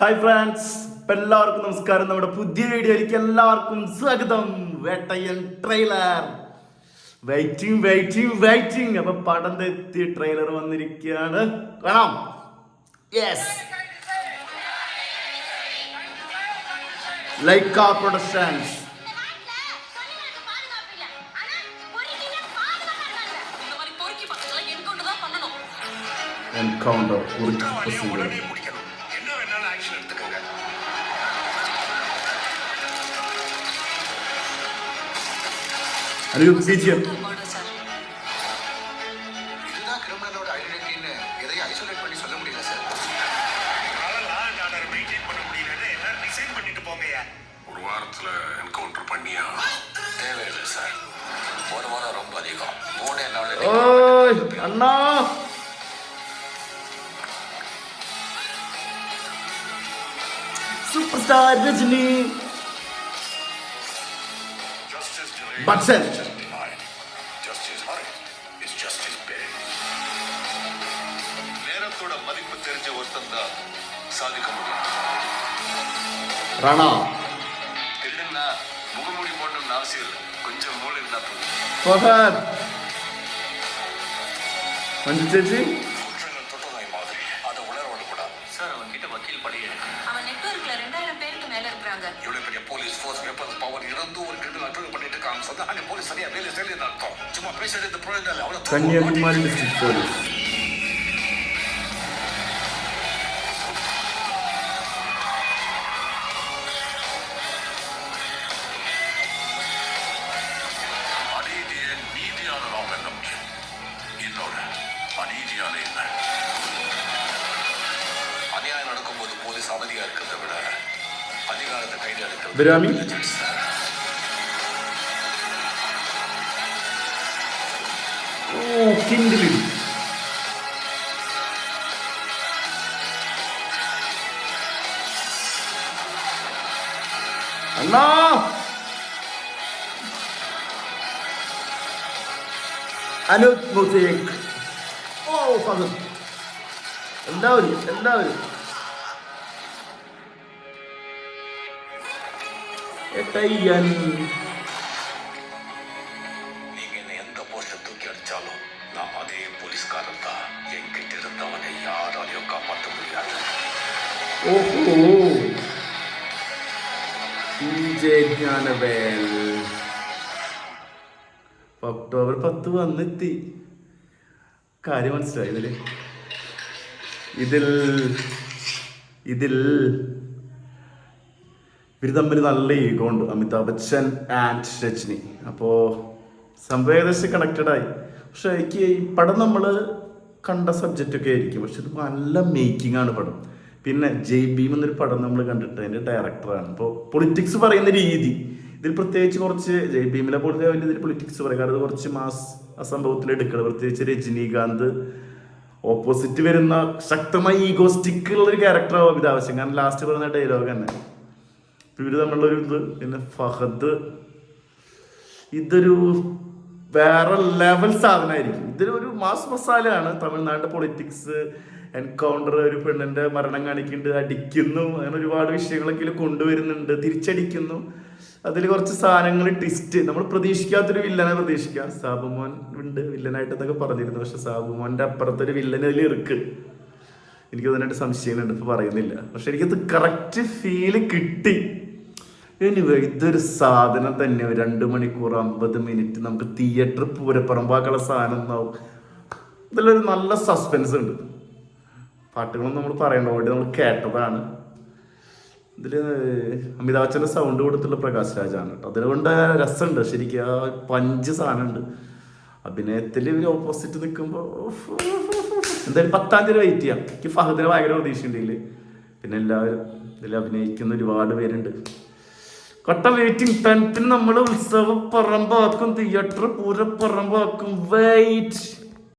Hi friends എല്ലാവർക്കും നമസ്കാരം. നമ്മുടെ പുതിയ വീഡിയോയിലേക്ക് എല്ലാവർക്കും സ്വാഗതം. Vettaiyan trailer waiting waiting waiting അപ്പൊ പടം തെത്തി ട്രെയിലർ വന്നിരിക്കുകയാണ്. കാണാം. യെസ് ലൈക്ക പ്രൊഡക്ഷൻസ് എൻകൗണ്ടർ அறிவிப்பு பிஜிஎம் ஒரு வாரத்துல என்கவுண்டர் பண்ணியா? தேவையில்லை சார் ஒரு வாரம் ரொம்ப அதிகம். மூணே நாள் அண்ணா! Super star Rajini! బట్సన్ ரணா திருடுன்னா முகமூடி போடணும்னு அவசியம் இல்லை கொஞ்சம் மூளை இருந்தா போதும் మంచి చేసి சார் அவன் கிட்ட வக்கீல் படி அவன் நெட்வொர்க்ல ரெண்டாயிரம் பேருக்கு மேல இருக்கிறாங்க. இவ்வளவு பெரிய போலீஸ் ஃபோர்ஸ் வெப்பன்ஸ் பவர் இருந்து ஒரு கிட்ட அட்ரஸ் பண்ணிட்டு இருக்காங்க சொன்னா அந்த போலீஸ் சரியா வேலை செய்யல அர்த்தம். சும்மா பேசுறது இந்த புரோஜனம் இல்லை அவ்வளவு கன்னியாகுமரி டிஸ்ட்ரிக்ட் போலீஸ் நீதியான நாம் இதோட அநீதியான என்ன போலீஸ் அமைதியா இருக்கிறத விட அதிகாரத்தை கைது எடுக்கிறது பிராமி? சார் ഓ കിൻഡിലി അണ്ണാ അനൂപ് മ്യൂസിക് ഓ ഫഹദ് എല്ലാവരും എല്ലാവരും എട്ടയ്യൻ நீங்க এটাই জানি ഓഹോ. ജ്ഞാനവേൽ. ഒക്ടോബർ പത്ത് വന്നെത്തി. കാര്യം മനസ്സിലായി ഇതിൽ ഇതിൽ ഇവർ തമ്മിൽ നല്ല ഈഗോ ഉണ്ട് അമിതാഭ് ബച്ചൻ ആൻഡ് രജനി. അപ്പോ സംഭവം ഏകദേശം കണക്റ്റഡ് ആയി. പക്ഷെ എനിക്ക് ഈ പടം നമ്മൾ കണ്ട സബ്ജക്റ്റ് ഒക്കെ ആയിരിക്കും. പക്ഷെ ഇത് നല്ല മേക്കിംഗ് ആണ് പടം. പിന്നെ ജയ് ഭീം എന്നൊരു പടം നമ്മൾ കണ്ടിട്ട് അതിന്റെ ഡയറക്ടറാണ് അപ്പോൾ പൊളിറ്റിക്സ് പറയുന്ന രീതി. ഇതിൽ പ്രത്യേകിച്ച് കുറച്ച് ജയ് ഭീമിലെ പോലെ വലിയ ഇതിൽ പൊളിറ്റിക്സ് പറയും. കാരണം ഇത് കുറച്ച് മാസ് ആ സംഭവത്തിൽ എടുക്കണം. പ്രത്യേകിച്ച് രജനീകാന്ത് ഓപ്പോസിറ്റ് വരുന്ന ശക്തമായി ഈഗോസ്റ്റിക് ഉള്ള ഒരു ക്യാരക്ടറാവും ഇത് ആവശ്യം കാരണം ലാസ്റ്റ് പറയുന്ന ഡയലോഗ് തന്നെ. ഇവർ തമ്മിലുള്ളൊരു ഇത് പിന്നെ ഫഹദ്. ഇതൊരു വേറെ ലെവൽ സാധനമായിരിക്കും. ഇതൊരു മാസ് മസാലയാണ് തമിഴ്നാട് പൊളിറ്റിക്സ് എൻകൗണ്ടർ ഒരു പെണ്ണിന്റെ മരണം കാണിക്കുന്നുണ്ട് അടിക്കുന്നു. അങ്ങനെ ഒരുപാട് വിഷയങ്ങളൊക്കെ കൊണ്ടുവരുന്നുണ്ട് തിരിച്ചടിക്കുന്നു. അതിൽ കുറച്ച് സാധനങ്ങൾ ട്വിസ്റ്റ് നമ്മൾ പ്രതീക്ഷിക്കാത്തൊരു വില്ലനെ പ്രതീക്ഷിക്കാം. സാബുമോൻ ഉണ്ട് വില്ലനായിട്ട് എന്നൊക്കെ പറഞ്ഞിരുന്നു. പക്ഷെ സാബുമോന്റെ അപ്പുറത്തൊരു വില്ലൻ അതിൽ ഇറുക്ക്. എനിക്ക് അതിനായിട്ട് സംശയമുണ്ട് ഇപ്പൊ പറയുന്നില്ല. പക്ഷെ എനിക്കത് കറക്റ്റ് ഫീൽ കിട്ടി. എനിവേ ഇതൊരു സാധനം തന്നെ. രണ്ട് മണിക്കൂർ അമ്പത് മിനിറ്റ് നമുക്ക് തിയേറ്റർ പൂരപ്പറമ്പാക്കുള്ള സാധനം ഉണ്ടാവും ഇതിലൊരു നല്ല സസ്പെൻസ് ഉണ്ട്. പാട്ടുകളൊന്നും നമ്മൾ പറയണ്ട. വേണ്ടി നമ്മൾ കേട്ടതാണ്. ഇതിൽ അമിതാഭ് ബച്ചന്റെ സൗണ്ട് കൊടുത്തുള്ള പ്രകാശ് രാജാണ് കേട്ടോ. അതിനുകൊണ്ട് രസമുണ്ട്. ശരിക്കും ആ പഞ്ച് സാധനമുണ്ട്. അഭിനയത്തിൽ ഓപ്പോസിറ്റ് നിൽക്കുമ്പോൾ എന്തായാലും പത്താം തീയതി വെയിറ്റ് ചെയ്യാം. എനിക്ക് ഫഹദിനെ ഭയങ്കര പ്രതീക്ഷയുണ്ടെങ്കിൽ പിന്നെ എല്ലാവരും ഇതിൽ അഭിനയിക്കുന്ന ഒരുപാട് പേരുണ്ട്. കൊട്ട വെയിറ്റിംഗ് ടെൻത്തിന് നമ്മൾ ഉത്സവ പറമ്പാക്കും തിയേറ്റർ പൂരപ്പറമ്പാക്കും വെയിറ്റ്